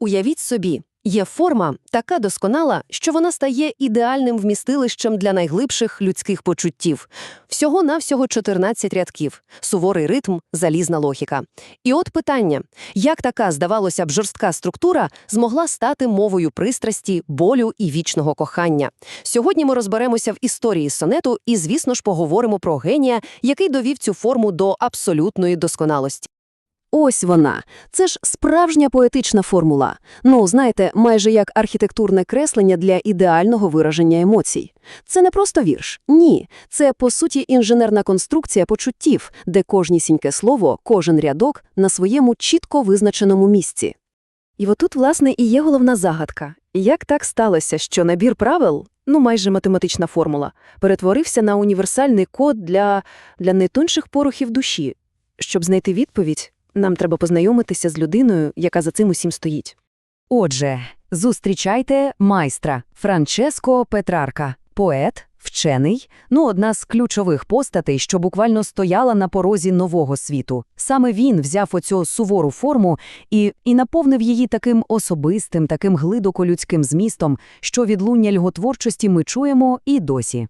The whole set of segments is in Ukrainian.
Уявіть собі, є форма така досконала, що вона стає ідеальним вмістилищем для найглибших людських почуттів. Всього-навсього 14 рядків, суворий ритм, залізна логіка. І от питання, як така, здавалося б, жорстка структура змогла стати мовою пристрасті, болю і вічного кохання? Сьогодні ми розберемося в історії сонету і, звісно ж, поговоримо про генія, який довів цю форму до абсолютної досконалості. Ось вона. Це ж справжня поетична формула. Ну, знаєте, майже як архітектурне креслення для ідеального вираження емоцій. Це не просто вірш. Ні. Це, по суті, інженерна конструкція почуттів, де кожнісіньке слово, кожен рядок на своєму чітко визначеному місці. І отут, власне, і є головна загадка. Як так сталося, що набір правил, ну майже математична формула, перетворився на універсальний код для, для найтонших порухів душі? Щоб знайти відповідь, нам треба познайомитися з людиною, яка за цим усім стоїть. Отже, зустрічайте майстра Франческо Петрарка, поет, вчений, ну одна з ключових постатей, що буквально стояла на порозі нового світу. Саме він взяв оцю сувору форму і, і наповнив її таким особистим, таким глибоко-людським змістом, що відлуння льготворчості ми чуємо і досі.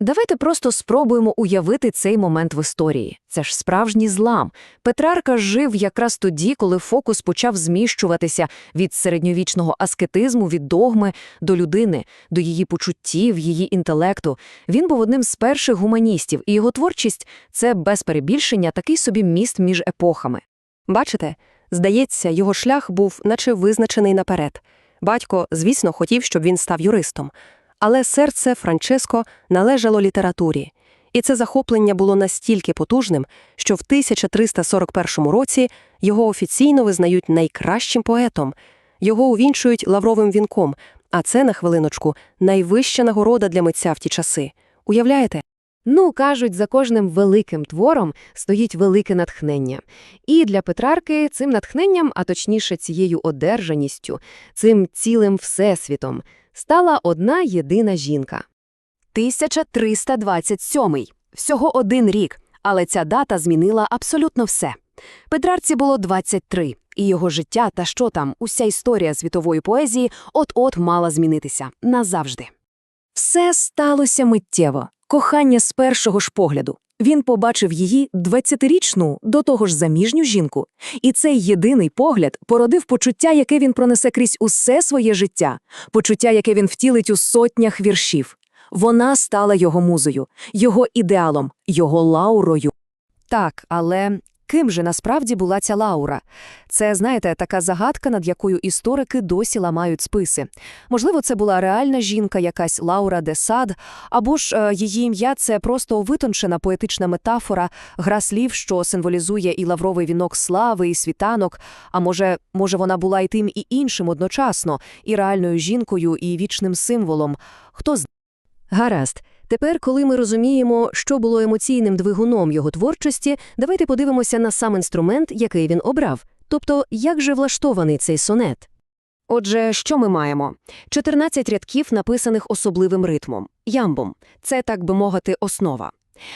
Давайте просто спробуємо уявити цей момент в історії. Це ж справжній злам. Петрарка жив якраз тоді, коли фокус почав зміщуватися від середньовічного аскетизму, від догми до людини, до її почуттів, її інтелекту. Він був одним з перших гуманістів, і його творчість – це без перебільшення такий собі міст між епохами. Бачите, здається, його шлях був наче визначений наперед. Батько, звісно, хотів, щоб він став юристом. Але серце Франческо належало літературі, і це захоплення було настільки потужним, що в 1341 році його офіційно визнають найкращим поетом. Його увінчують лавровим вінком, а це, на хвилиночку, найвища нагорода для митця в ті часи. Уявляєте? Ну, кажуть, за кожним великим твором стоїть велике натхнення. І для Петрарки цим натхненням, а точніше цією одержаністю, цим цілим всесвітом, стала одна єдина жінка. 1327. Всього один рік, але ця дата змінила абсолютно все. Петрарці було 23, і його життя та що там, уся історія світової поезії от-от мала змінитися назавжди. Все сталося миттєво, кохання з першого ж погляду. Він побачив її 20-річну, до того ж заміжню жінку, і цей єдиний погляд породив почуття, яке він пронесе крізь усе своє життя, почуття, яке він втілить у сотнях віршів. Вона стала його музою, його ідеалом, його лаурою. Так, але ким же насправді була ця Лаура? Це, знаєте, така загадка, над якою історики досі ламають списи. Можливо, це була реальна жінка, якась Лаура де Сад, або ж е, її ім'я це просто витончена поетична метафора, гра слів, що символізує і лавровий вінок слави, і світанок. А може, може, вона була і тим, і іншим одночасно, і реальною жінкою, і вічним символом. Хто знає? Гаразд. Тепер, коли ми розуміємо, що було емоційним двигуном його творчості, давайте подивимося на сам інструмент, який він обрав. Тобто, як же влаштований цей сонет? Отже, що ми маємо? 14 рядків, написаних особливим ритмом – ямбом. Це, так би мовити, основа.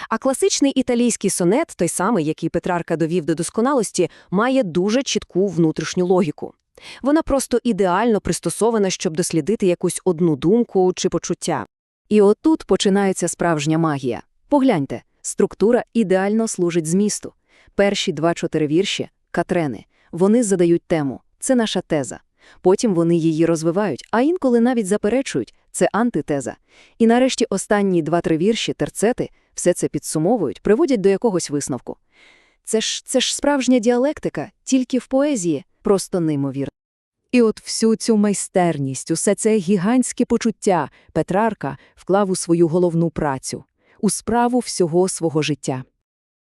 А класичний італійський сонет, той самий, який Петрарка довів до досконалості, має дуже чітку внутрішню логіку. Вона просто ідеально пристосована, щоб дослідити якусь одну думку чи почуття. І отут починається справжня магія. Погляньте, структура ідеально служить змісту. Перші два-чотири вірші – катрени. Вони задають тему. Це наша теза. Потім вони її розвивають, а інколи навіть заперечують – це антитеза. І нарешті останні два-три вірші, терцети, все це підсумовують, приводять до якогось висновку. Це ж, це ж справжня діалектика, тільки в поезії, просто неймовірно. І от всю цю майстерність, усе це гігантське почуття Петрарка вклав у свою головну працю, у справу всього свого життя.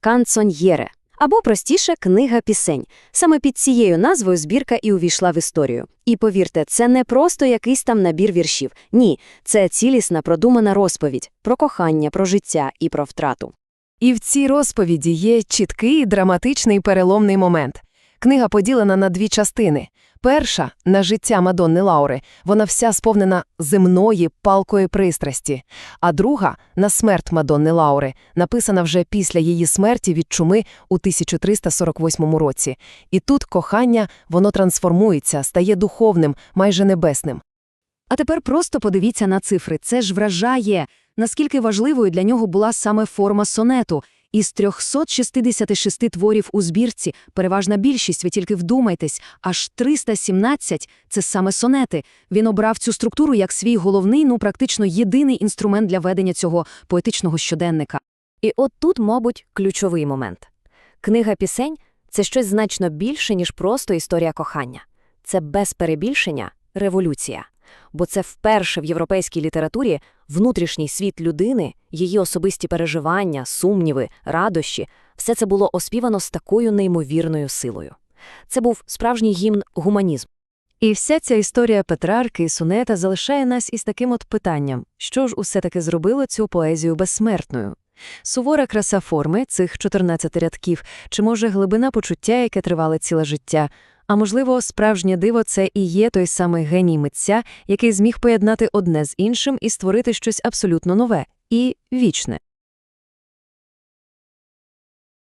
Канцоньєре. Або, простіше, книга пісень. Саме під цією назвою збірка і увійшла в історію. І повірте, це не просто якийсь там набір віршів. Ні, це цілісна продумана розповідь про кохання, про життя і про втрату. І в цій розповіді є чіткий драматичний переломний момент. Книга поділена на дві частини. Перша – на життя Мадонни Лаури. Вона вся сповнена земної палкої пристрасті. А друга – на смерть Мадонни Лаури, написана вже після її смерті від чуми у 1348 році. І тут кохання, воно трансформується, стає духовним, майже небесним. А тепер просто подивіться на цифри. Це ж вражає, наскільки важливою для нього була саме форма сонету. Із 366 творів у збірці, переважна більшість, ви тільки вдумайтесь, аж 317 – це саме сонети. Він обрав цю структуру як свій головний, ну практично єдиний інструмент для ведення цього поетичного щоденника. І от тут, мабуть, ключовий момент. Книга пісень – це щось значно більше, ніж просто історія кохання. Це без перебільшення революція. Бо це вперше в європейській літературі внутрішній світ людини, її особисті переживання, сумніви, радощі – все це було оспівано з такою неймовірною силою. Це був справжній гімн гуманізму. І вся ця історія Петрарки і Сунета залишає нас із таким от питанням, що ж усе-таки зробило цю поезію безсмертною? Сувора краса форми цих 14 рядків, чи може глибина почуття, яке тривало ціле життя, а можливо, справжнє диво – це і є той самий геній митця, який зміг поєднати одне з іншим і створити щось абсолютно нове і вічне.